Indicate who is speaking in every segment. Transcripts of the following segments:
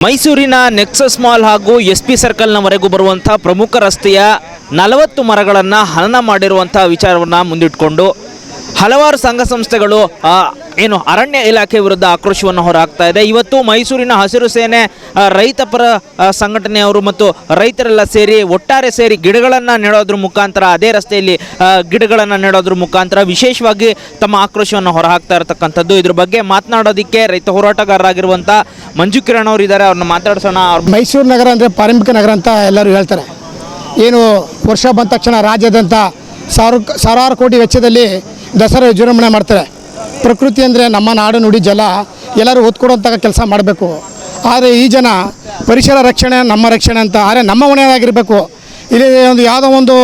Speaker 1: ಮೈಸೂರಿನ Nexus mall ಹಾಗೂ S P ಸರ್ಕಲ್ನವರೆಗೂ ಬರುವಂಥ ಪ್ರಮುಖ ರಸ್ತೆಯ ನಲವತ್ತು ಮರಗಳನ್ನು ಹನನ ಮಾಡಿರುವಂಥ ವಿಚಾರವನ್ನು ಮುಂದಿಟ್ಕೊಂಡು ಹಲವಾರು ಸಂಘ ಸಂಸ್ಥೆಗಳು ಏನು ಅರಣ್ಯ ಇಲಾಖೆ ವಿರುದ್ಧ ಆಕ್ರೋಶವನ್ನು ಹೊರಹಾಕ್ತಾ ಇದೆ. ಇವತ್ತು ಮೈಸೂರಿನ ಹಸಿರು ಸೇನೆ ರೈತಪರ ರೈತ ಪರ ಸಂಘಟನೆಯವರು ಮತ್ತು ರೈತರೆಲ್ಲ ಸೇರಿ ಒಟ್ಟಾರೆ ಸೇರಿ ಗಿಡಗಳನ್ನು ನೆಡೋದ್ರ ಮುಖಾಂತರ, ಅದೇ ರಸ್ತೆಯಲ್ಲಿ ಗಿಡಗಳನ್ನು ನೆಡೋದ್ರ ಮುಖಾಂತರ ವಿಶೇಷವಾಗಿ ತಮ್ಮ ಆಕ್ರೋಶವನ್ನು ಹೊರಹಾಕ್ತಾ ಇರತಕ್ಕಂಥದ್ದು. ಇದ್ರ ಬಗ್ಗೆ ಮಾತನಾಡೋದಕ್ಕೆ ರೈತ ಹೋರಾಟಗಾರರಾಗಿರುವಂಥ ಮಂಜು ಕಿರಣ್ ಅವರು ಇದ್ದಾರೆ. ಅವ್ರನ್ನ ಮಾತಾಡ್ಸೋಣ.
Speaker 2: ಮೈಸೂರು ನಗರ ಅಂದರೆ ಪಾರಂಭಿಕ ನಗರ ಅಂತ ಎಲ್ಲರೂ ಹೇಳ್ತಾರೆ. ಏನು ವರ್ಷ ಬಂದ ತಕ್ಷಣ ರಾಜ್ಯದಂಥ ಸಾವಿರ ಸಾವಿರಾರು ಕೋಟಿ ವೆಚ್ಚದಲ್ಲಿ ದಸರಾ ವಿಜೃಂಭಣೆ ಮಾಡ್ತಾರೆ. ಪ್ರಕೃತಿ ಅಂದರೆ ನಮ್ಮ ನಾಡು ನುಡಿ ಜಲ, ಎಲ್ಲರೂ ಓದ್ಕೊಡೋಂಥ ಕೆಲಸ ಮಾಡಬೇಕು. ಆದರೆ ಈ ಜನ ಪರಿಸರ ರಕ್ಷಣೆ, ನಮ್ಮ ರಕ್ಷಣೆ ಅಂತ, ಆದರೆ ನಮ್ಮ ಹೊಣೆಯಾಗಿರಬೇಕು ಇಲ್ಲಿ ಒಂದು ಯಾವುದೋ ಒಂದು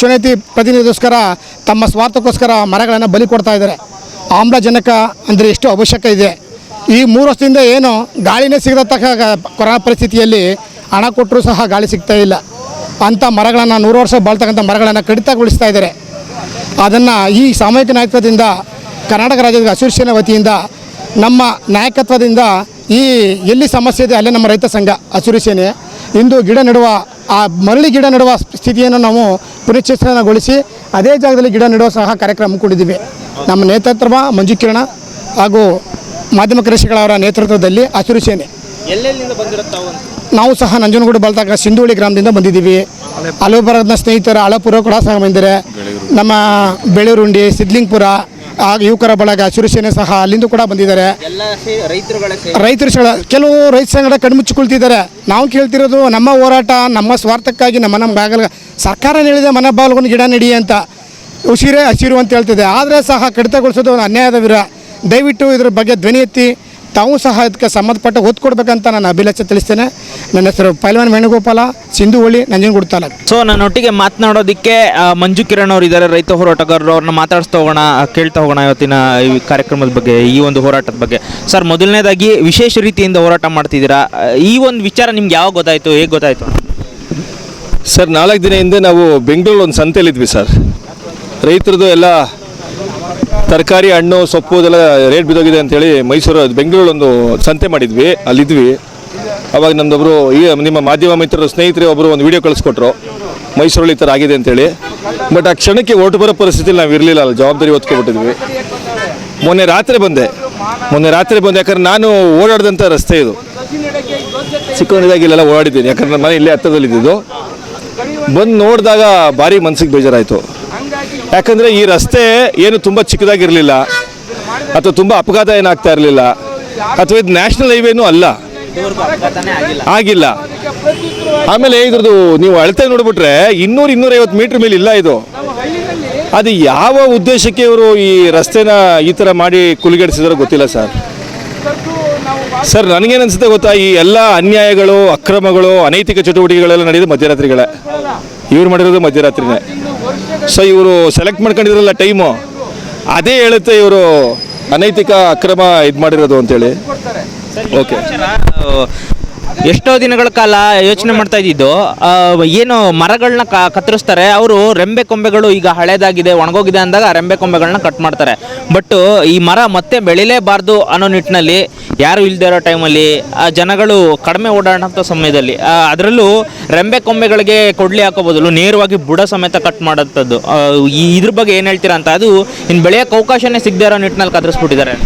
Speaker 2: ಚುನೈತಿ ಪ್ರತಿನಿಧಿಗೋಸ್ಕರ, ತಮ್ಮ ಸ್ವಾರ್ಥಕ್ಕೋಸ್ಕರ ಮರಗಳನ್ನು ಬಲಿ ಕೊಡ್ತಾ ಇದ್ದಾರೆ. ಆಮ್ಲಜನಕ ಅಂದರೆ ಎಷ್ಟು ಅವಶ್ಯಕ ಇದೆ. ಈ ಮೂರು ವರ್ಷದಿಂದ ಏನು ಗಾಳಿನೇ ಸಿಗದಕ್ಕ ಕೊರೋನಾ ಪರಿಸ್ಥಿತಿಯಲ್ಲಿ ಹಣ ಕೊಟ್ಟರೂ ಸಹ ಗಾಳಿ ಸಿಗ್ತಾ ಇಲ್ಲ. ಅಂಥ ಮರಗಳನ್ನು ನೂರು ವರ್ಷ ಬಾಳ್ತಕ್ಕಂಥ ಮರಗಳನ್ನು ಕಡಿತಗೊಳಿಸ್ತಾ ಇದ್ದಾರೆ. ಅದನ್ನು ಈ ಸಾಮೂಹಿಕ ನಾಯಕತ್ವದಿಂದ ಕರ್ನಾಟಕ ರಾಜ್ಯದ ಅಸೋಸಿಯೇಷನ್ ವತಿಯಿಂದ ನಮ್ಮ ನಾಯಕತ್ವದಿಂದ ಈ ಎಲ್ಲಿ ಸಮಸ್ಯೆ ಇದೆ ಅಲ್ಲೇ ನಮ್ಮ ರೈತ ಸಂಘ ಹಸಿರು ಸೇನೆ ಇಂದು ಗಿಡ ನೆಡುವ ಆ ಮರಳಿ ಗಿಡ ನೆಡುವ ಸ್ಥಿತಿಯನ್ನು ನಾವು ಪುನಶ್ಚೇತನಗೊಳಿಸಿ ಅದೇ ಜಾಗದಲ್ಲಿ ಗಿಡ ನೆಡುವ ಸಹ ಕಾರ್ಯಕ್ರಮ ಹಮ್ಮಿಕೊಂಡಿದ್ದೀವಿ ನಮ್ಮ ನೇತೃತ್ವ ಮಂಜು ಕಿರಣ ಹಾಗೂ ಮಾಧ್ಯಮ ಕೃಷಿಗಳವರ ನೇತೃತ್ವದಲ್ಲಿ ಹಸಿರು ಸೇನೆ ನಾವು ಸಹ ನಂಜನಗೂಡು ಬಲ್ತಾಗ ಸಿಂಧೂಳಿ ಗ್ರಾಮದಿಂದ ಬಂದಿದ್ದೀವಿ. ಹಲವು ಬರದ ಸ್ನೇಹಿತರ ಅಳಪುರ ಕೂಡ ಸಹ ಬಂದಿದ್ದಾರೆ. ನಮ್ಮ ಬೆಳೂರುಂಡಿ ಸಿದ್ಲಿಂಗ್ಪುರ ಹಾಗೂ ಯುವಕರ ಬಳಗ ಶಿರುಸೇನೆ ಸಹ ಅಲ್ಲಿಂದ ಕೂಡ ಬಂದಿದ್ದಾರೆ. ರೈತರು ಕೆಲವು ರೈತ ಸಂಘಟ ಕಣ್ಮುಚ್ಚಿಕೊಳ್ತಿದ್ದಾರೆ ನಾವು ಕೇಳ್ತಿರೋದು ನಮ್ಮ ಹೋರಾಟ ನಮ್ಮ ಸ್ವಾರ್ಥಕ್ಕಾಗಿ ನಮ್ಮ ನಮ್ಮ ಬಾಗಲ ಸರ್ಕಾರ ಹೇಳಿದೆ ಮನೆ ಬಾಲ್ಗೊಂಡು ಗಿಡ ನೆಡಿ ಅಂತ ಉಸಿರೇ ಹಸಿರು ಅಂತ ಹೇಳ್ತಿದೆ. ಆದರೆ ಸಹ ಕಡಿತಗೊಳಿಸೋದು ಒಂದು ಅನ್ಯಾಯದ ವಿರ. ದಯವಿಟ್ಟು ಇದ್ರ ಬಗ್ಗೆ ಧ್ವನಿ ಎತ್ತಿ. ತಾವು ಸಹ ಇದಕ್ಕೆ ಸಂಬಂಧಪಟ್ಟ ಒತ್ತು ಕೊಡಬೇಕಂತ ನಾನು ಅಭಿಲಾಷೆ ತಿಳಿಸ್ತೇನೆ. ನನ್ನ ಹೆಸರು ಪೈಲ್ವಾನ್ ವೇಣುಗೋಪಾಲ ಸಿಂಧುವಳ್ಳಿ ನಂಜನಗೂಡು ತಾಲೂಕು.
Speaker 1: ಸೊ ನನ್ನೊಟ್ಟಿಗೆ ಮಾತನಾಡೋದಕ್ಕೆ ಮಂಜು ಕಿರಣ್ ಅವರು ಇದ್ದಾರೆ ರೈತ ಹೋರಾಟಗಾರರು ಅವ್ರನ್ನ ಮಾತಾಡಿಸ್ತಾ ಹೋಗೋಣ ಕೇಳ್ತಾ ಹೋಗೋಣ ಇವತ್ತಿನ ಈ ಕಾರ್ಯಕ್ರಮದ ಬಗ್ಗೆ ಈ ಒಂದು ಹೋರಾಟದ ಬಗ್ಗೆ. ಸರ್ ಮೊದಲನೇದಾಗಿ ವಿಶೇಷ ರೀತಿಯಿಂದ ಹೋರಾಟ ಮಾಡ್ತಿದ್ದೀರಾ? ಈ ಒಂದು ವಿಚಾರ ನಿಮ್ಗೆ ಯಾವಾಗ ಗೊತ್ತಾಯಿತು ಹೇಗೆ ಗೊತ್ತಾಯಿತು?
Speaker 3: ಸರ್ ನಾಲ್ಕು ದಿನ ಹಿಂದೆ ನಾವು ಬೆಂಗಳೂರು ಒಂದು ಸಂತೆಯಲ್ಲಿದ್ವಿ ಸರ್ ರೈತರದ್ದು ಎಲ್ಲ ತರಕಾರಿ ಹಣ್ಣು, ಸೊಪ್ಪು ಇದೆಲ್ಲ ರೇಟ್ ಬಿದ್ದೋಗಿದೆ ಅಂತೇಳಿ ಮೈಸೂರು ಬೆಂಗಳೂರು ಒಂದು ಸಂತೆ ಮಾಡಿದ್ವಿ, ಅಲ್ಲಿದ್ವಿ. ಅವಾಗ ನಮ್ಮದೊಬ್ಬರು ಈ ನಿಮ್ಮ ಮಾಧ್ಯಮ ಮಿತ್ರರು, ಸ್ನೇಹಿತರೆ ಒಬ್ಬರು ಒಂದು ವಿಡಿಯೋ ಕಳಿಸ್ಕೊಟ್ರು. ಮೈಸೂರಲ್ಲಿ ಈ ಥರ ಆಗಿದೆ ಅಂತೇಳಿ. ಬಟ್ ಆ ಕ್ಷಣಕ್ಕೆ ಓಟು ಬರೋ ಪರಿಸ್ಥಿತಿಲಿ ನಾವು ಇರಲಿಲ್ಲ, ಅಲ್ಲ ಜವಾಬ್ದಾರಿ ಹೊತ್ಕೊಬಿಟ್ಟಿದ್ವಿ. ಮೊನ್ನೆ ರಾತ್ರಿ ಬಂದೆ. ಮೊನ್ನೆ ರಾತ್ರಿ ಬಂದೆ, ಯಾಕಂದ್ರೆ ನಾನು ಓಡಾಡಿದಂಥ ರಸ್ತೆ ಇದು. ಚಿಕ್ಕವನಿದಾಗಿ ಇಲ್ಲೆಲ್ಲ ಓಡಾಡಿದ್ದೀನಿ. ಯಾಕಂದ್ರೆ ನಾನು ಮನೆ ಇಲ್ಲೇ ಹತ್ತಿರದಲ್ಲಿದ್ದು ಬಂದು ನೋಡಿದಾಗ ಭಾರಿ ಮನಸ್ಸಿಗೆ ಬೇಜಾರಾಯಿತು. ಯಾಕಂದರೆ ಈ ರಸ್ತೆ ಏನು ತುಂಬ ಚಿಕ್ಕದಾಗಿರಲಿಲ್ಲ ಅಥವಾ ತುಂಬ ಅಪಘಾತ ಏನಾಗ್ತಾ ಇರಲಿಲ್ಲ ಅಥವಾ ಇದು ನ್ಯಾಷನಲ್ ಹೈವೇನೂ ಅಲ್ಲ. ಆಗಿಲ್ಲ. ಆಮೇಲೆ ಇದ್ರದ್ದು ನೀವು ಅಳತೆ ನೋಡಿಬಿಟ್ರೆ ಇನ್ನೂರು ಇನ್ನೂರೈವತ್ತು ಮೀಟ್ರ್ ಮೇಲೆ ಇಲ್ಲ ಇದು. ಅದು ಯಾವ ಉದ್ದೇಶಕ್ಕೆ ಇವರು ಈ ರಸ್ತೆನ ಈ ಥರ ಮಾಡಿ ಕುಲಿಗೆಡಿಸಿದಾರೋ ಗೊತ್ತಿಲ್ಲ ಸರ್. ಸರ್ ನನಗೇನು ಅನ್ಸುತ್ತೆ ಗೊತ್ತಾ? ಈ ಎಲ್ಲ ಅನ್ಯಾಯಗಳು, ಅಕ್ರಮಗಳು, ಅನೈತಿಕ ಚಟುವಟಿಕೆಗಳೆಲ್ಲ ನಡೆಯೋದು ಮಧ್ಯರಾತ್ರಿಗಳೇ. ಇವ್ರು ಮಾಡಿರೋದು ಮಧ್ಯರಾತ್ರಿನೇ. ಸೊ ಇವರು ಸೆಲೆಕ್ಟ್ ಮಾಡ್ಕೊಂಡಿದ್ರಲ್ಲ ಟೈಮು ಅದೇ ಹೇಳುತ್ತೆ ಇವರು ಅನೈತಿಕ ಅಕ್ರಮ ಇದು ಮಾಡಿರೋದು ಅಂತೇಳಿ. ಓಕೆ
Speaker 1: ಎಷ್ಟೋ ದಿನಗಳ ಕಾಲ ಯೋಚನೆ ಮಾಡ್ತಾ ಇದ್ದಿದ್ದು ಏನು ಮರಗಳನ್ನ ಕತ್ತರಿಸ್ತಾರೆ, ಅವರು ರೆಂಬೆ ಕೊಂಬೆಗಳು ಈಗ ಹಳೇದಾಗಿದೆ, ಒಣಗೋಗಿದೆ ಅಂದಾಗ ಆ ರೆಂಬೆ ಕೊಂಬೆಗಳನ್ನ ಕಟ್ ಮಾಡ್ತಾರೆ. ಬಟ್ ಈ ಮರ ಮತ್ತೆ ಬೆಳಿಲೇಬಾರ್ದು ಅನ್ನೋ ನಿಟ್ಟಿನಲ್ಲಿ ಯಾರು ಇಲ್ದೇ ಇರೋ ಟೈಮಲ್ಲಿ ಜನಗಳು ಕಡಿಮೆ ಓಡಾಡೋಂಥ ಸಮಯದಲ್ಲಿ ಅದರಲ್ಲೂ ರೆಂಬೆ ಕೊಂಬೆಗಳಿಗೆ ಕೊಡ್ಲಿ ಹಾಕೋ ಬದಲು ನೇರವಾಗಿ ಬುಡ ಸಮೇತ ಕಟ್ ಮಾಡೋಂಥದ್ದು ಈ ಇದ್ರ ಬಗ್ಗೆ ಏನು ಹೇಳ್ತೀರಾ ಅಂತ, ಅದು ಇನ್ನು ಬೆಳೆಯೋಕ್ಕೆ ಅವಕಾಶನೇ ಸಿಗದೇ ಇರೋ ನಿಟ್ಟಿನಲ್ಲಿ ಕತ್ತರಿಸ್ಬಿಟ್ಟಿದ್ದಾರೆ.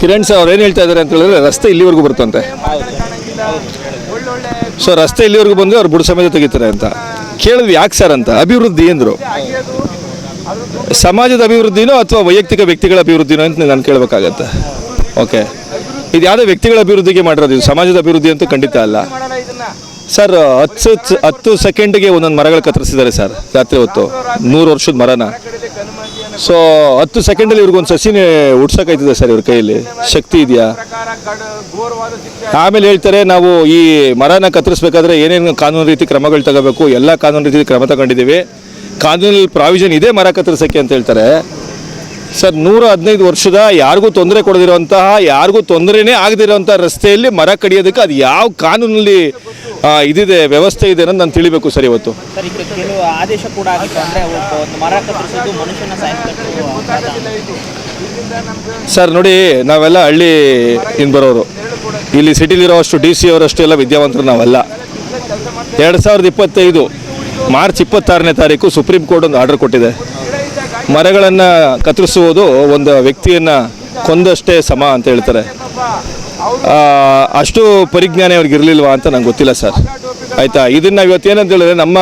Speaker 3: ಕಿರಣ್ ಸರ್ ಅವ್ರು ಏನು ಹೇಳ್ತಾ ಇದ್ದಾರೆ ಅಂತ ಹೇಳಿದ್ರೆ ರಸ್ತೆ ಇಲ್ಲಿವರೆಗೂ ಬರುತ್ತಂತೆ. ಸೊ ರಸ್ತೆ ಇಲ್ಲಿವರೆಗೂ ಬಂದರೆ ಅವ್ರು ಬುಡ ಸಮೇತ ತೆಗಿತಾರೆ ಅಂತ. ಕೇಳಿದ್ವಿ, ಯಾಕೆ ಸರ್ ಅಂತ? ಅಭಿವೃದ್ಧಿ ಎಂದರು ಸಮಾಜದ ಅಭಿವೃದ್ಧಿನೋ ಅಥವಾ ವೈಯಕ್ತಿಕ ವ್ಯಕ್ತಿಗಳ ಅಭಿವೃದ್ಧಿನೋ ಅಂತ ನಾನು ಕೇಳಬೇಕಾಗತ್ತೆ. ಓಕೆ. ಇದು ಯಾವುದೇ ವ್ಯಕ್ತಿಗಳ ಅಭಿವೃದ್ಧಿಗೆ ಮಾಡಿರೋದು, ಇದು ಸಮಾಜದ ಅಭಿವೃದ್ಧಿ ಅಂತೂ ಖಂಡಿತ ಅಲ್ಲ. ಸರ್, ಹತ್ತು ಹತ್ತು ಸೆಕೆಂಡ್ಗೆ ಒಂದೊಂದು ಮರಗಳು ಕತ್ತರಿಸಿದ್ದಾರೆ ಸರ್, ರಾತ್ರಿ ಹೊತ್ತು. ನೂರು ವರ್ಷದ ಮರನ. ಸೊ ಹತ್ತು ಸೆಕೆಂಡಲ್ಲಿ ಇವ್ರಿಗೊಂದು ಸಸಿನೇ ಉಡ್ಸೋಕಾಯ್ತದೆ ಸರ್ ಇವ್ರ ಕೈಯಲ್ಲಿ. ಶಕ್ತಿ ಇದೆಯಾ? ಆಮೇಲೆ ಹೇಳ್ತಾರೆ ನಾವು ಈ ಮರನ ಕತ್ತರಿಸ್ಬೇಕಾದ್ರೆ ಏನೇನು ಕಾನೂನು ರೀತಿ ಕ್ರಮಗಳು ತಗೋಬೇಕು, ಎಲ್ಲ ಕಾನೂನು ರೀತಿ ಕ್ರಮ ತಗೊಂಡಿದ್ದೀವಿ. ಕಾನೂನಲ್ಲಿ ಪ್ರಾವಿಷನ್ ಇದೆ ಮರ ಕತ್ತರಿಸೋಕ್ಕೆ ಅಂತ ಹೇಳ್ತಾರೆ. ಸರ್ ನೂರ ಹದಿನೈದು ವರ್ಷದ ಯಾರಿಗೂ ತೊಂದರೆ ಕೊಡದಿರುವಂತಹ ಯಾರಿಗೂ ತೊಂದರೆನೇ ಆಗದಿರುವಂತಹ ರಸ್ತೆಯಲ್ಲಿ ಮರ ಕಡಿಯೋದಕ್ಕೆ ಅದು ಯಾವ ಕಾನೂನಲ್ಲಿ ಇದಿದೆ ವ್ಯವಸ್ಥೆ ಇದೆ ಅನ್ನೋದು ನಾನು ತಿಳಿಬೇಕು ಸರ್ ಇವತ್ತು.
Speaker 1: ಸರ್ ಈಗ ಕೆಲವು ಆದೇಶ ಕೂಡ ಆಗಿತ್ತು ಅಂದರೆ ಒಂದು ಮರ ಕತ್ತರಿಸೋದು ಮನುಷ್ಯನ ಸಾಯಿಸಬೇಕು
Speaker 3: ಸರ್ ನೋಡಿ ನಾವೆಲ್ಲ ಹಳ್ಳಿ ಇನ್ ಬರೋರು ಇಲ್ಲಿ ಸಿಟಿಲಿರೋಷ್ಟು ಡಿ ಸಿ ಅವರಷ್ಟು ಎಲ್ಲ ವಿದ್ಯಾವಂತರು ನಾವೆಲ್ಲ. ಎರಡು ಸಾವಿರದ ಇಪ್ಪತ್ತೈದು ಮಾರ್ಚ್ ಇಪ್ಪತ್ತಾರನೇ ತಾರೀಕು ಸುಪ್ರೀಂ ಕೋರ್ಟ್ ಒಂದು ಆರ್ಡರ್ ಕೊಟ್ಟಿದೆ. ಮರಗಳನ್ನು ಕತ್ತರಿಸುವುದು ಒಂದು ವ್ಯಕ್ತಿಯನ್ನು ಕೊಂದಷ್ಟೇ ಸಮ ಅಂತ ಹೇಳ್ತಾರೆ. ಅಷ್ಟು ಪರಿಜ್ಞಾನ ಅವ್ರಿಗೆ ಇರಲಿಲ್ವಾ ಅಂತ ನಂಗೆ ಗೊತ್ತಿಲ್ಲ ಸರ್. ಆಯಿತಾ? ಇದನ್ನು ಇವತ್ತು ಏನಂತ ಹೇಳಿದ್ರೆ ನಮ್ಮ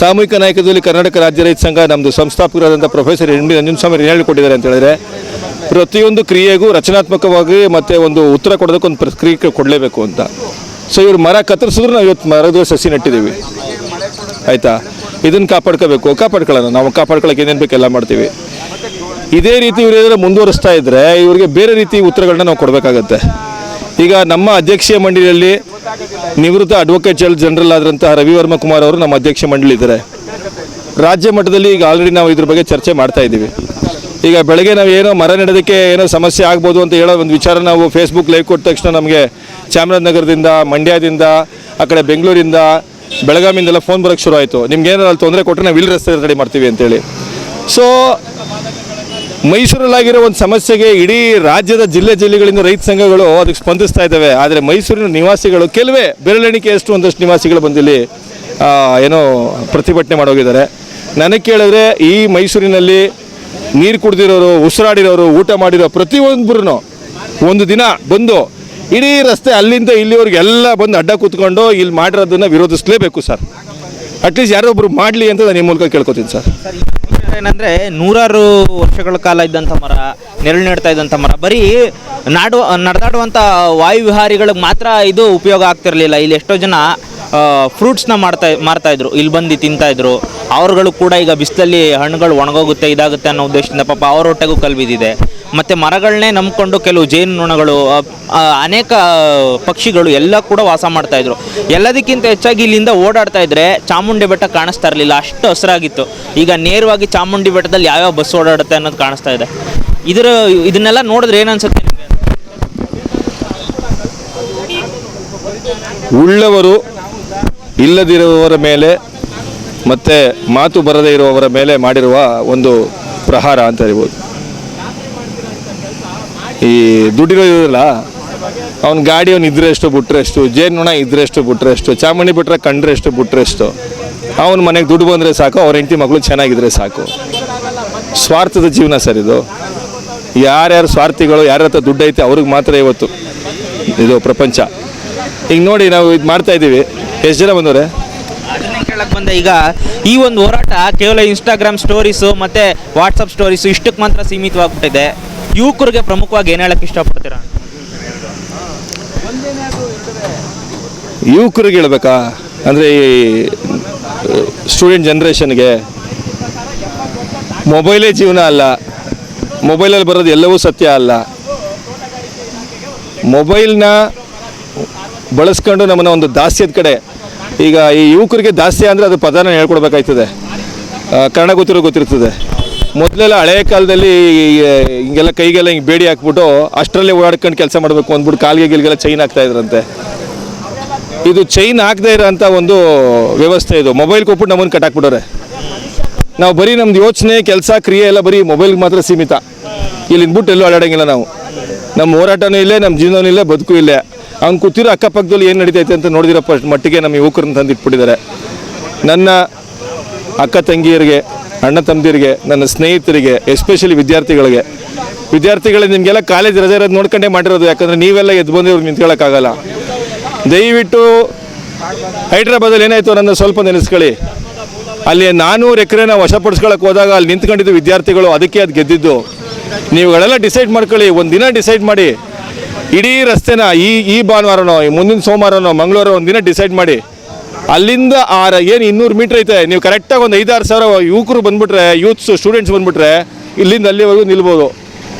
Speaker 3: ಸಾಮೂಹಿಕ ನಾಯಕದಲ್ಲಿ ಕರ್ನಾಟಕ ರಾಜ್ಯ ರೈತ ಸಂಘ ನಮ್ಮದು ಸಂಸ್ಥಾಪಕರಾದಂಥ ಪ್ರೊಫೆಸರ್ ಎನ್ ಬಿ ನಂಜನಸ್ವಾಮಿ ಏನು ಹೇಳಿಕೊಟ್ಟಿದ್ದಾರೆ ಅಂತ ಹೇಳಿದ್ರೆ, ಪ್ರತಿಯೊಂದು ಕ್ರಿಯೆಗೂ ರಚನಾತ್ಮಕವಾಗಿ ಮತ್ತು ಒಂದು ಉತ್ತರ ಕೊಡೋದಕ್ಕೆ ಒಂದು ಪ್ರಕ್ರಿಯೆ ಕೊಡಲೇಬೇಕು ಅಂತ. ಸೊ ಇವ್ರು ಮರ ಕತ್ತರಿಸಿದ್ರು ನಾವು ಇವತ್ತು ಮರದ ಸಸಿ ನೆಟ್ಟಿದ್ದೀವಿ. ಆಯಿತಾ? ಇದನ್ನು ಕಾಪಾಡ್ಕೋಬೇಕು, ಕಾಪಾಡ್ಕೊಳ್ಳೋಣ. ನಾವು ಕಾಪಾಡ್ಕೊಳ್ಳೋಕೆ ಏನೇನು ಬೇಕೆಲ್ಲ ಮಾಡ್ತೀವಿ. ಇದೇ ರೀತಿ ಇವ್ರು ಏನಾದರೂ ಮುಂದುವರಿಸ್ತಾ ಇದ್ದರೆ ಇವರಿಗೆ ಬೇರೆ ರೀತಿ ಉತ್ತರಗಳನ್ನ ನಾವು ಕೊಡಬೇಕಾಗತ್ತೆ. ಈಗ ನಮ್ಮ ಅಧ್ಯಕ್ಷೀಯ ಮಂಡಳಿಯಲ್ಲಿ ನಿವೃತ್ತ ಅಡ್ವೊಕೇಟ್ ಜನರಲ್ ಆದಂತಹ ರವಿವರ್ಮ ಕುಮಾರ್ ಅವರು ನಮ್ಮ ಅಧ್ಯಕ್ಷ ಮಂಡಳಿ ಇದ್ದಾರೆ ರಾಜ್ಯ ಮಟ್ಟದಲ್ಲಿ ಈಗ ಆಲ್ರೆಡಿ ನಾವು ಇದ್ರ ಬಗ್ಗೆ ಚರ್ಚೆ ಮಾಡ್ತಾ ಇದ್ದೀವಿ. ಈಗ ಬೆಳಗ್ಗೆ ನಾವು ಏನೋ ಮರ ನೆಡೋದಕ್ಕೆ ಏನೋ ಸಮಸ್ಯೆ ಆಗ್ಬೋದು ಅಂತ ಹೇಳೋ ಒಂದು ವಿಚಾರ ನಾವು ಫೇಸ್ಬುಕ್ ಲೈವ್ ಕೊಟ್ಟ ತಕ್ಷಣ ನಮಗೆ ಚಾಮರಾಜನಗರದಿಂದ, ಮಂಡ್ಯದಿಂದ, ಆ ಕಡೆ ಬೆಂಗಳೂರಿಂದ ಬೆಳಗಾಮಿಂದೆಲ್ಲ ಫೋನ್ ಬರೋಕ್ಕೆ ಶುರು ಆಯಿತು. ನಿಮ್ಗೆ ಏನಾರು ಅಲ್ಲಿ ತೊಂದರೆ ಕೊಟ್ಟರೆ ನಾವು ಇಲ್ಲಿ ರಸ್ತೆ ರೆಡಿ ಮಾಡ್ತೀವಿ ಅಂತೇಳಿ. ಸೊ ಮೈಸೂರಲ್ಲಾಗಿರೋ ಒಂದು ಸಮಸ್ಯೆಗೆ ಇಡೀ ರಾಜ್ಯದ ಜಿಲ್ಲೆ ಜಿಲ್ಲೆಗಳಿಂದ ರೈತ ಸಂಘಗಳು ಅದಕ್ಕೆ ಸ್ಪಂದಿಸ್ತಾ ಇದ್ದಾವೆ. ಆದರೆ ಮೈಸೂರಿನ ನಿವಾಸಿಗಳು, ಕೆಲವೇ ಬೆರಳೆಣಿಕೆಯಷ್ಟು ಒಂದಷ್ಟು ನಿವಾಸಿಗಳು ಬಂದಿಲ್ಲಿ ಏನೋ ಪ್ರತಿಭಟನೆ ಮಾಡೋಗಿದ್ದಾರೆ. ನನಗೆ ಕೇಳಿದ್ರೆ ಈ ಮೈಸೂರಿನಲ್ಲಿ ನೀರು ಕುಡ್ದಿರೋರು, ಉಸಿರಾಡಿರೋರು, ಊಟ ಮಾಡಿರೋ ಪ್ರತಿಯೊಬ್ಬರು ಒಂದು ದಿನ ಬಂದು ಇಡೀ ರಸ್ತೆ ಅಲ್ಲಿಂದ ಇಲ್ಲಿವರೆಗೆ ಎಲ್ಲ ಬಂದು ಅಡ್ಡ ಕೂತ್ಕೊಂಡು ಇಲ್ಲಿ ಮಾಡಿರೋದನ್ನು ವಿರೋಧಿಸಲೇಬೇಕು ಸರ್. ಅಟ್ಲೀಸ್ಟ್ ಯಾರೋ ಒಬ್ರು ಮಾಡಲಿ ಅಂತ ನಾನು ಈ ಮೂಲಕ ಕೇಳ್ಕೊತೀನಿ ಸರ್.
Speaker 1: ಏನಂದ್ರೆ ನೂರಾರು ವರ್ಷಗಳ ಕಾಲ ಇದ್ದಂಥ ಮರ, ನೆರಳು ನೀಡ್ತಾ ಇದ್ದಂಥ ಮರ, ಬರೀ ನಾಡು, ನಡೆದಾಡುವಂಥ ವಾಯುವಿಹಾರಿಗಳಿಗೆ ಮಾತ್ರ ಇದು ಉಪಯೋಗ ಆಗ್ತಿರಲಿಲ್ಲ. ಇಲ್ಲಿ ಎಷ್ಟೋ ಜನ ಫ್ರೂಟ್ಸ್ನ ಮಾಡ್ತಾ ಮಾಡ್ತಾ ಇದ್ರು. ಇಲ್ಲಿ ಬಂದು ತಿಂತಾ ಇದ್ರು. ಅವ್ರುಗಳು ಕೂಡ ಈಗ ಬಿಸಿಲಲ್ಲಿ ಹಣ್ಣುಗಳು ಒಣಗೋಗುತ್ತೆ, ಇದಾಗುತ್ತೆ ಅನ್ನೋ ಉದ್ದೇಶದಿಂದ ಪಾಪ ಅವ್ರ ಹೊಟ್ಟೆಗೂ ಕಲ್ಬಿದಿದೆ ಮತ್ತು ಮರಗಳನ್ನೇ ನಂಬಿಕೊಂಡು ಕೆಲವು ಜೇನುನೊಣಗಳು ಅನೇಕ ಪಕ್ಷಿಗಳು ಎಲ್ಲ ಕೂಡ ವಾಸ ಮಾಡ್ತಾ ಇದ್ರು. ಎಲ್ಲದಕ್ಕಿಂತ ಹೆಚ್ಚಾಗಿ ಇಲ್ಲಿಂದ ಓಡಾಡ್ತಾ ಇದ್ರೆ ಚಾಮುಂಡಿ ಬೆಟ್ಟ ಕಾಣಿಸ್ತಾ ಇರಲಿಲ್ಲ. ಅಷ್ಟು ಹಸಿರಾಗಿತ್ತು. ಈಗ ನೇರವಾಗಿ ಚಾಮುಂಡಿ ಬೆಟ್ಟದಲ್ಲಿ ಯಾವ್ಯಾವ ಬಸ್ ಓಡಾಡುತ್ತೆ ಅನ್ನೋದು ಕಾಣಿಸ್ತಾ ಇದೆ. ಇದರ, ಇದನ್ನೆಲ್ಲ ನೋಡಿದ್ರೆ ಏನನ್ಸುತ್ತೆ
Speaker 3: ಉಳ್ಳವರು ಇಲ್ಲದಿರುವವರ ಮೇಲೆ ಮತ್ತು ಮಾತು ಬರದೇ ಇರುವವರ ಮೇಲೆ ಮಾಡಿರುವ ಒಂದು ಪ್ರಹಾರ ಅಂತ ಹೇಳ್ಬೋದು. ಈ ದುಡ್ಡಿರೋ ಇದಲ್ಲ ಅವ್ನ ಗಾಡಿ ಅವ್ನು ಇದ್ರೆ ಎಷ್ಟು, ಬಿಟ್ರೆ ಎಷ್ಟು ಜೇನುಣ ಇದ್ರೆ ಎಷ್ಟು, ಬಿಟ್ರೆ ಎಷ್ಟು, ಚಾಮುಂಡಿ ಬಿಟ್ರೆ ಕಂಡ್ರೆ ಎಷ್ಟು, ಬಿಟ್ರೆ ಎಷ್ಟು, ಅವ್ನ ಮನೆಗೆ ದುಡ್ಡು ಬಂದರೆ ಸಾಕು, ಅವ್ರ ಹೆಂಡತಿ ಮಗಳು ಚೆನ್ನಾಗಿದ್ರೆ ಸಾಕು. ಸ್ವಾರ್ಥದ ಜೀವನ ಸರ್ ಇದು. ಯಾರ್ಯಾರು ಸ್ವಾರ್ಥಿಗಳು, ಯಾರ ಹತ್ರ ದುಡ್ಡು ಐತೆ ಅವ್ರಿಗೆ ಮಾತ್ರ ಇವತ್ತು ಇದು ಪ್ರಪಂಚ. ಈಗ ನೋಡಿ ನಾವು ಇದು ಮಾಡ್ತಾ ಇದ್ದೀವಿ. ಎಷ್ಟು ಜನ ಬಂದವ್ರೆ?
Speaker 1: ಬಂದೆ. ಈಗ ಈ ಒಂದು ಹೋರಾಟ ಕೇವಲ ಇನ್ಸ್ಟಾಗ್ರಾಮ್ ಸ್ಟೋರೀಸು ಮತ್ತೆ ವಾಟ್ಸಪ್ ಸ್ಟೋರೀಸು ಇಷ್ಟಕ್ಕೆ ಮಾತ್ರ ಸೀಮಿತವಾಗ್ಬಿಟ್ಟಿದೆ. ಯುವಕರಿಗೆ ಪ್ರಮುಖವಾಗಿ ಏನು ಹೇಳಕ್ ಇಷ್ಟಪಡ್ತೀರಾ?
Speaker 3: ಯುವಕರಿಗೆ ಹೇಳ್ಬೇಕಾ? ಅಂದರೆ ಈ ಸ್ಟೂಡೆಂಟ್ ಜನ್ರೇಷನ್ಗೆ ಮೊಬೈಲೇ ಜೀವನ ಅಲ್ಲ. ಮೊಬೈಲಲ್ಲಿ ಬರೋದು ಎಲ್ಲವೂ ಸತ್ಯ ಅಲ್ಲ. ಮೊಬೈಲ್ನ ಬಳಸ್ಕೊಂಡು ನಮ್ಮನ್ನ ಒಂದು ದಾಸ್ಯದ ಕಡೆ, ಈಗ ಈ ಯುವಕರಿಗೆ ದಾಸ್ಯ ಅಂದರೆ ಅದು ಪದಾನ ಹೇಳ್ಕೊಡ್ಬೇಕಾಯ್ತದೆ. ಕನ್ನಡ ಗೊತ್ತಿರೋ ಗೊತ್ತಿರ್ತದೆ. ಮೊದಲೆಲ್ಲ ಹಳೆಯ ಕಾಲದಲ್ಲಿ ಹಿಂಗೆಲ್ಲ ಕೈಗೆಲ್ಲ ಹಿಂಗೆ ಬೇಡಿ ಹಾಕ್ಬಿಟ್ಟು ಅಷ್ಟರಲ್ಲೇ ಓಡಾಡ್ಕೊಂಡು ಕೆಲಸ ಮಾಡಬೇಕು ಅಂದ್ಬಿಟ್ಟು ಕಾಲಿಗೆ ಗಿಲ್ಗೆಲ್ಲ ಚೈನ್ ಹಾಕ್ತಾ ಇದ್ರಂತೆ. ಇದು ಚೈನ್ ಹಾಕದೇ ಇರೋಂಥ ಒಂದು ವ್ಯವಸ್ಥೆ ಇದು. ಮೊಬೈಲ್ ಕೊಟ್ಬಿಟ್ಟು ನಮ್ಮನ್ನು ಕಟ್ಟಾಕ್ಬಿಡೋರೆ ನಾವು ಬರೀ ನಮ್ದು ಯೋಚನೆ, ಕೆಲಸ, ಕ್ರಿಯೆ ಎಲ್ಲ ಬರೀ ಮೊಬೈಲ್ಗೆ ಮಾತ್ರ ಸೀಮಿತ. ಇಲ್ಲಿ ಇದ್ಬಿಟ್ಟು ಎಲ್ಲೂ ಅಡಾಡಂಗಿಲ್ಲ ನಾವು. ನಮ್ಮ ಹೋರಾಟನೂ ಇಲ್ಲೇ, ನಮ್ಮ ಜೀವನವೂ ಇಲ್ಲೇ, ಬದುಕು ಇಲ್ಲೇ. ಅವ್ನು ಕೂತಿರೋ ಅಕ್ಕಪಕ್ಕದಲ್ಲಿ ಏನು ನಡೀತೈತೆ ಅಂತ ನೋಡಿದಿರೋ ಮಟ್ಟಿಗೆ ನಮ್ಮ ಯುವಕರನ್ನ ತಂದಿಟ್ಬಿಟ್ಟಿದ್ದಾರೆ. ನನ್ನ ಅಕ್ಕ ತಂಗಿಯರಿಗೆ, ಅಣ್ಣ ತಮ್ಮದಿರಿಗೆ ನನ್ನ ಸ್ನೇಹಿತರಿಗೆ ಎಸ್ಪೆಷಲಿ ವಿದ್ಯಾರ್ಥಿಗಳಿಗೆ. ವಿದ್ಯಾರ್ಥಿಗಳೇ, ನಿಮಗೆಲ್ಲ ಕಾಲೇಜ್ ರಜೆ ಇರೋದು ನೋಡ್ಕೊಂಡೇ ಮಾಡಿರೋದು, ಯಾಕಂದರೆ ನೀವೆಲ್ಲ ಎದ್ದು ಬಂದಿರೋದು ನಿಂತ್ಕೊಳ್ಳೋಕ್ಕಾಗಲ್ಲ ದಯವಿಟ್ಟು ಹೈದ್ರಾಬಾದಲ್ಲಿ ಏನಾಯಿತು ನನ್ನ ಸ್ವಲ್ಪ ನೆನೆಸ್ಕೊಳ್ಳಿ. ಅಲ್ಲಿ ನಾನೂರು ಎಕರೆನ ವಶಪಡಿಸ್ಕೊಳಕ್ಕೆ ಹೋದಾಗ ಅಲ್ಲಿ ನಿಂತ್ಕೊಂಡಿದ್ದು ವಿದ್ಯಾರ್ಥಿಗಳು, ಅದಕ್ಕೆ ಅದು ಗೆದ್ದಿದ್ದು. ನೀವುಗಳೆಲ್ಲ ಡಿಸೈಡ್ ಮಾಡ್ಕೊಳ್ಳಿ ಒಂದು ದಿನ ಡಿಸೈಡ್ ಮಾಡಿ. ಇಡೀ ರಸ್ತೆನ ಈ ಈ ಭಾನುವಾರನೋ ಮುಂದಿನ ಸೋಮವಾರನೋ ಮಂಗಳವಾರ ಒಂದು ದಿನ ಡಿಸೈಡ್ ಮಾಡಿ. ಅಲ್ಲಿಂದ ಆರ ಏನು ಇನ್ನೂರು ಮೀಟ್ರ್ ಐತೆ? ನೀವು ಕರೆಕ್ಟಾಗಿ ಒಂದು ಐದಾರು ಸಾವಿರ ಯುವಕರು ಬಂದುಬಿಟ್ರೆ ಯೂತ್ಸ್ ಸ್ಟೂಡೆಂಟ್ಸ್ ಬಂದುಬಿಟ್ರೆ, ಇಲ್ಲಿಂದ ಅಲ್ಲಿವರೆಗೂ ನಿಲ್ಬೋದು.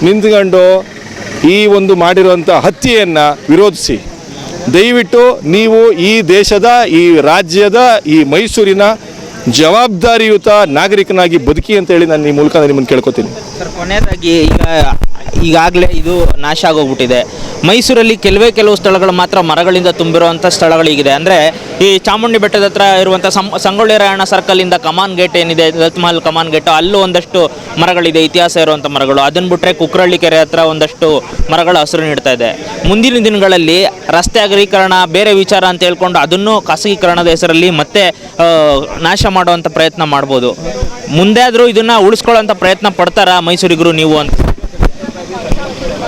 Speaker 3: ನಿಂತ್ಕೊಂಡು ಈ ಒಂದು ಮಾಡಿರುವಂಥ ಹತ್ಯೆಯನ್ನು ವಿರೋಧಿಸಿ. ದಯವಿಟ್ಟು ನೀವು ಈ ದೇಶದ, ಈ ರಾಜ್ಯದ, ಈ ಮೈಸೂರಿನ ಜವಾಬ್ದಾರಿಯುತ ನಾಗರಿಕನಾಗಿ ಬದುಕಿ ಅಂತ ಹೇಳಿ ನಾನು ಈ ಮೂಲಕ ನಿಮ್ಮನ್ನು ಕೇಳ್ಕೊತೀನಿ.
Speaker 1: ಕೊನೆಯದಾಗಿ ಈಗ ಈಗಾಗಲೇ ಇದು ನಾಶ ಆಗೋಗ್ಬಿಟ್ಟಿದೆ. ಮೈಸೂರಲ್ಲಿ ಕೆಲವೇ ಕೆಲವು ಸ್ಥಳಗಳು ಮಾತ್ರ ಮರಗಳಿಂದ ತುಂಬಿರುವಂಥ ಸ್ಥಳಗಳಿಗಿದೆ. ಅಂದರೆ ಈ ಚಾಮುಂಡಿ ಬೆಟ್ಟದ ಹತ್ರ ಇರುವಂಥ ಸಂ, ಸಂಗೊಳ್ಳಿ ರಾಯಣ್ಣ ಸರ್ಕಲಿಂದ ಕಮಾನ್ ಗೇಟ್ ಏನಿದೆ ದತ್ಮಹಲ್ ಕಮಾನ್ ಗೇಟ್ ಅಲ್ಲೂ ಒಂದಷ್ಟು ಮರಗಳಿದೆ, ಇತಿಹಾಸ ಇರುವಂಥ ಮರಗಳು. ಅದನ್ನು ಬಿಟ್ಟರೆ ಕುಕ್ರಳ್ಳಿ ಕೆರೆ ಹತ್ರ ಒಂದಷ್ಟು ಮರಗಳು ಹಸಿರು ನೀಡ್ತಾ ಇದೆ. ಮುಂದಿನ ದಿನಗಳಲ್ಲಿ ರಸ್ತೆ ಅಗಲೀಕರಣ ಬೇರೆ ವಿಚಾರ ಅಂತ ಹೇಳ್ಕೊಂಡು ಅದನ್ನು ಖಾಸಗೀಕರಣದ ಹೆಸರಲ್ಲಿ ಮತ್ತೆ ನಾಶ ಮಾಡುವಂಥ ಪ್ರಯತ್ನ ಮಾಡ್ಬೋದು. ಮುಂದೆ ಆದರೂ ಇದನ್ನು ಉಳಿಸ್ಕೊಳ್ಳೋಂಥ ಪ್ರಯತ್ನ ಪಡ್ತಾರಾ ಮೈಸೂರಿಗರು ನೀವು ಅಂತ?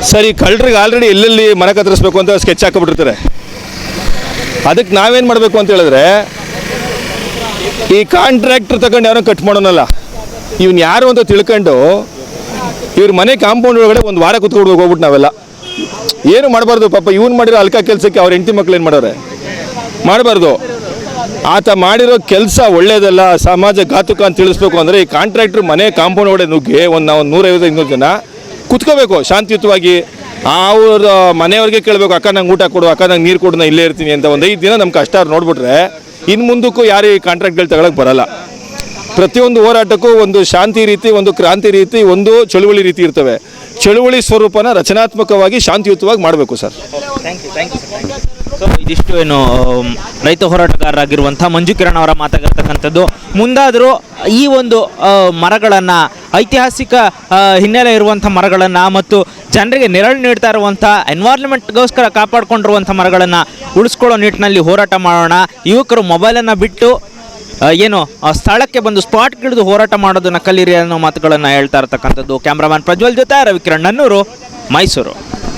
Speaker 3: ಸರ್ ಈ ಕಳ್ಳರಿಗೆ ಆಲ್ರೆಡಿ ಎಲ್ಲೆಲ್ಲಿ ಮನೆ ಕತ್ತರಿಸ್ಬೇಕು ಅಂತ ಸ್ಕೆಚ್ ಹಾಕಿಬಿಟ್ಟಿರ್ತಾರೆ. ಅದಕ್ಕೆ ನಾವೇನು ಮಾಡಬೇಕು ಅಂತ ಹೇಳಿದ್ರೆ, ಈ ಕಾಂಟ್ರಾಕ್ಟರ್ ತಗೊಂಡು ಯಾರೋ ಕಟ್ ಮಾಡೋನಲ್ಲ. ಇವ್ನು ಯಾರು ಅಂತ ತಿಳ್ಕೊಂಡು ಇವ್ರ ಮನೆ ಕಾಂಪೌಂಡ್ ಒಳಗಡೆ ಒಂದು ವಾರ ಕುತ್ಕೊಂಡು ಹೋಗ್ಬಿಟ್ಟು ನಾವೆಲ್ಲ. ಏನು ಮಾಡಬಾರ್ದು ಪಾಪ, ಇವ್ನು ಮಾಡಿರೋ ಅಲ್ಕ ಕೆಲಸಕ್ಕೆ ಅವ್ರ ಹೆಂಡತಿ ಮಕ್ಳು ಏನು ಮಾಡೋರೆ? ಮಾಡಬಾರ್ದು. ಆತ ಮಾಡಿರೋ ಕೆಲಸ ಒಳ್ಳೇದಲ್ಲ, ಸಮಾಜ ಘಾತುಕ ಅಂತ ತಿಳಿಸ್ಬೇಕು ಅಂದರೆ ಈ ಕಾಂಟ್ರಾಕ್ಟ್ರ್ ಮನೆ ಕಾಂಪೌಂಡ್ ಒಳಗಡೆ ನುಗ್ಗಿ ಒಂದು ನಾವು ನೂರೈವತ್ತು ಇನ್ನೂರು ಜನ ಕುತ್ಕೋಬೇಕು, ಶಾಂತಿಯುತವಾಗಿ. ಅವ್ರ ಮನೆಯವ್ರಿಗೆ ಕೇಳಬೇಕು, ಅಕ್ಕ, ನಂಗೆ ಊಟ ಕೊಡು, ಅಕ್ಕ, ನಂಗೆ ನೀರು ಕೊಡು ನಾನು ಇಲ್ಲೇ ಇರ್ತೀನಿ ಅಂತ ಒಂದು ಐದು ದಿನ ನಮ್ಮ ಕಷ್ಟ ನೋಡ್ಬಿಟ್ರೆ ಇನ್ನು ಮುಂದಕ್ಕೂ ಯಾರು ಈ ಕಾಂಟ್ರಾಕ್ಟ್ಗಳು ತಗೊಳಕ್ಕೆ ಬರಲ್ಲ. ಪ್ರತಿಯೊಂದು ಹೋರಾಟಕ್ಕೂ ಒಂದು ಶಾಂತಿ ರೀತಿ, ಒಂದು ಕ್ರಾಂತಿ ರೀತಿ, ಒಂದು ಚಳುವಳಿ ರೀತಿ ಇರ್ತವೆ. ಚಳುವಳಿ ಸ್ವರೂಪನ ರಚನಾತ್ಮಕವಾಗಿ, ಶಾಂತಿಯುತವಾಗಿ ಮಾಡಬೇಕು, ಸರ್.
Speaker 1: ಸೊ ಇದಿಷ್ಟು ಏನು ರೈತ ಹೋರಾಟಗಾರರಾಗಿರುವಂಥ ಮಂಜು ಕಿರಣ್ ಅವರ ಮಾತಾಗಿರ್ತಕ್ಕಂಥದ್ದು. ಮುಂದಾದರೂ ಈ ಒಂದು ಮರಗಳನ್ನು, ಐತಿಹಾಸಿಕ ಹಿನ್ನೆಲೆ ಇರುವಂಥ ಮರಗಳನ್ನು ಮತ್ತು ಜನರಿಗೆ ನೆರಳು ನೀಡ್ತಾ ಇರುವಂಥ ಎನ್ವೈರ್ಮೆಂಟ್ಗೋಸ್ಕರ ಕಾಪಾಡಿಕೊಂಡಿರುವಂಥ ಮರಗಳನ್ನು ಉಳಿಸ್ಕೊಳ್ಳೋ ನಿಟ್ಟಿನಲ್ಲಿ ಹೋರಾಟ ಮಾಡೋಣ. ಯುವಕರು ಮೊಬೈಲನ್ನು ಬಿಟ್ಟು ಏನು ಸ್ಥಳಕ್ಕೆ ಬಂದು ಸ್ಪಾಟ್ ಹಿಡಿದು ಹೋರಾಟ ಮಾಡೋದನ್ನು ಕಲೀರಿ ಅನ್ನೋ ಮಾತುಗಳನ್ನು ಹೇಳ್ತಾ ಇರ್ತಕ್ಕಂಥದ್ದು. ಕ್ಯಾಮ್ರಾಮನ್ ಪ್ರಜ್ವಲ್ ಜೊತೆ ರವಿಕಿರಣ್ ನನ್ನೂರು, ಮೈಸೂರು.